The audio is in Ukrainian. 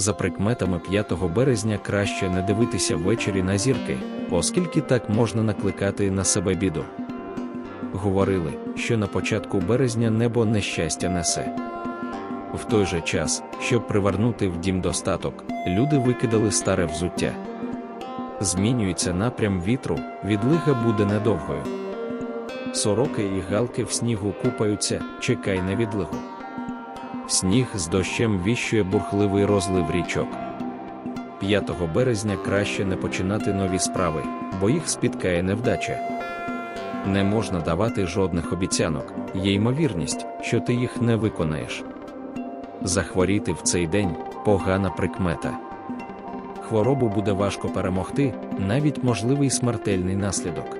За прикметами 5 березня краще не дивитися ввечері на зірки, оскільки так можна накликати на себе біду. Говорили, що на початку березня небо нещастя несе. В той же час, щоб привернути в дім достаток, люди викидали старе взуття. Змінюється напрям вітру, відлига буде недовгою. Сороки і галки в снігу купаються, чекай на відлигу. Сніг з дощем віщує бурхливий розлив річок. 5 березня краще не починати нові справи, бо їх спіткає невдача. Не можна давати жодних обіцянок, є ймовірність, що ти їх не виконаєш. Захворіти в цей день погана прикмета. Хворобу буде важко перемогти, навіть можливий смертельний наслідок.